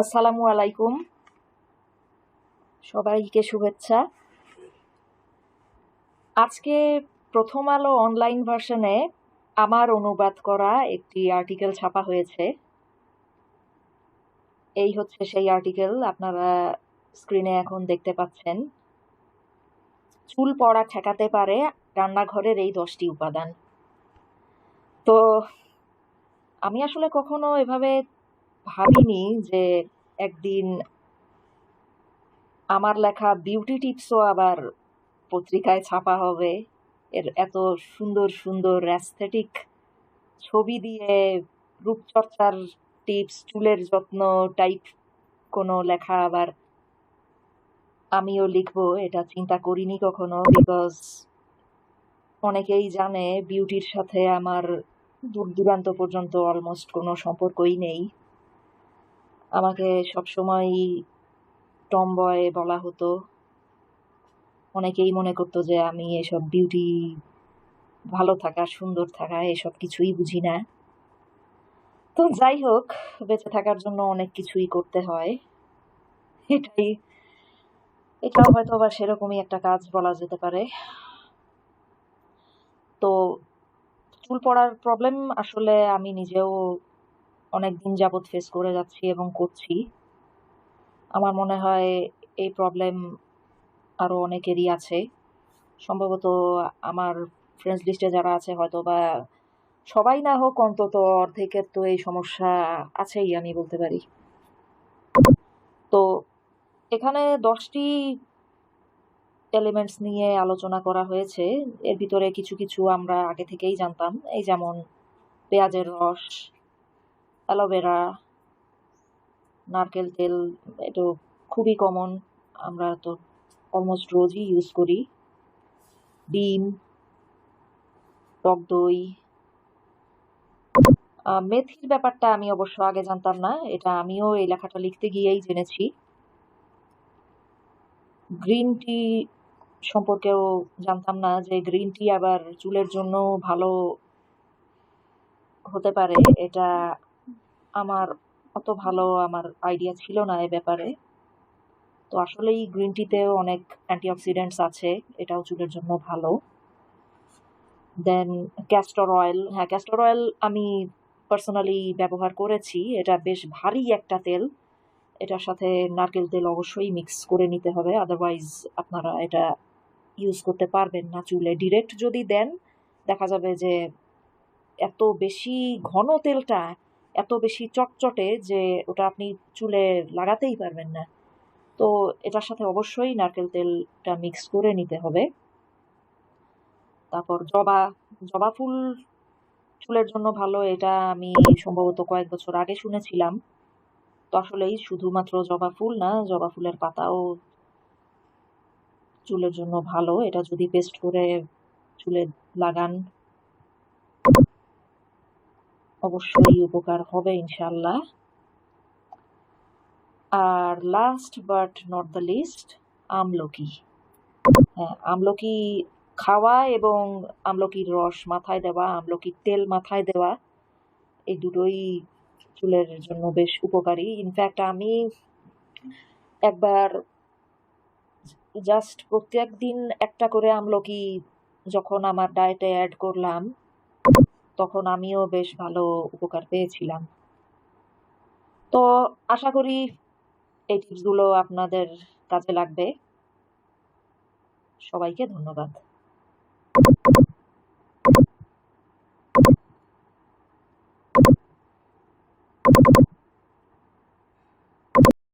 আসসালামু আলাইকুম। সবাইকে শুভেচ্ছা। আজকে প্রথম আলো অনলাইন ভার্সনে আমার অনুবাদ করা একটি আর্টিকেল ছাপা হয়েছে। এই হচ্ছে সেই আর্টিকেল, আপনারা স্ক্রিনে এখন দেখতে পাচ্ছেন। চুল পড়া ঠেকাতে পারে রান্নাঘরের এই দশটি উপাদান। তো, আমি আসলে কখনো এভাবে ভাবিনি যে একদিন আমার লেখা বিউটি টিপসও আবার পত্রিকায় ছাপা হবে। এর এত সুন্দর সুন্দর অ্যাস্থেটিক ছবি দিয়ে রূপচর্চার টিপস চুলের যত্ন টাইপ কোনো লেখা আবার আমিও লিখব, এটা চিন্তা করিনি কখনো বিকজ অনেকেই জানে বিউটির সাথে আমার দূর দূরান্ত পর্যন্ত অলমোস্ট কোনো সম্পর্কই নেই। আমাকে সবসময় টমবয় বলা হতো। অনেকেই মনে করতো যে আমি এসব বিউটি ভালো থাকা, সুন্দর থাকা, এসব কিছুই বুঝি না। তো যাই হোক, বেঁচে থাকার জন্য অনেক কিছুই করতে হয়। এটাই। এটাও হয়তো বা সেরকমই একটা কাজ বলা যেতে পারে। তো চুল পড়ার প্রবলেম আসলে আমি নিজেও অনেক দিন যাবৎ ফেস করে যাচ্ছি এবং করছি। আমার মনে হয় এই প্রবলেম আরও অনেকেরই আছে। সম্ভবত আমার ফ্রেন্ডস লিস্টে যারা আছে হয়তো বা সবাই না হোক, অন্তত অর্ধেকের তো এই সমস্যা আছেই, আমি বলতে পারি। তো এখানে দশটি এলিমেন্টস নিয়ে আলোচনা করা হয়েছে। এর ভিতরে কিছু কিছু আমরা আগে থেকেই জানতাম। এই যেমন পেঁয়াজের রস অ্যালোভেরা নারকেল তেল, এটা খুবই কমন আমরা তো অলমোস্ট রোজই ইউজ করি। ডিম, টক দই। মেথির ব্যাপারটা আমি অবশ্য আগে জানতাম না, এটা আমিও এই লেখাটা লিখতে গিয়েই জেনেছি। গ্রিন টি সম্পর্কেও জানতাম না যে গ্রিন টি আবার চুলের জন্য ভালো হতে পারে, এটা আমার অত ভালো আমার আইডিয়া ছিল না এ ব্যাপারে। তো আসলেই গ্রিন টিতেও অনেক অ্যান্টিঅক্সিডেন্টস আছে, এটাও চুলের জন্য ভালো। দেন ক্যাস্টর অয়েল হ্যাঁ ক্যাস্টর অয়েল আমি পার্সোনালি ব্যবহার করেছি, এটা বেশ ভারী একটা তেল। এটার সাথে নারকেল তেল অবশ্যই মিক্স করে নিতে হবে আদারওয়াইজ আপনারা এটা ইউজ করতে পারবেন না চুলে। ডিরেক্ট যদি দেন, দেখা যাবে যে এত বেশি ঘন তেলটা এত বেশি চটচটে যে ওটা আপনি চুলে লাগাতেই পারবেন না। তো এটার সাথে অবশ্যই নারকেল তেলটা মিক্স করে নিতে হবে। তারপর জবা জবা ফুল চুলের জন্য ভালো এটা আমি সম্ভবত কয়েক বছর আগে শুনেছিলাম। তো আসলেই শুধুমাত্র জবা ফুল না, জবা ফুলের পাতাও চুলের জন্য ভালো। এটা যদি পেস্ট করে চুলে লাগান অবশ্যই উপকার হবে ইনশাল্লাহ আর last but not the least আমলকি। হ্যাঁ আমলকি খাওয়া এবং আমলকির রস মাথায় দেওয়া, আমলকির তেল মাথায় দেওয়া, এই দুটোই চুলের জন্য বেশ উপকারী। ইনফ্যাক্ট আমি একবার জাস্ট প্রত্যেক দিন একটা করে আমলকি যখন আমার ডায়েটে অ্যাড করলাম তখন আমিও বেশ ভালো উপকার পেয়েছিলাম। তো আশা করি এই টিপসগুলো আপনাদের কাজে লাগবে। সবাইকে ধন্যবাদ।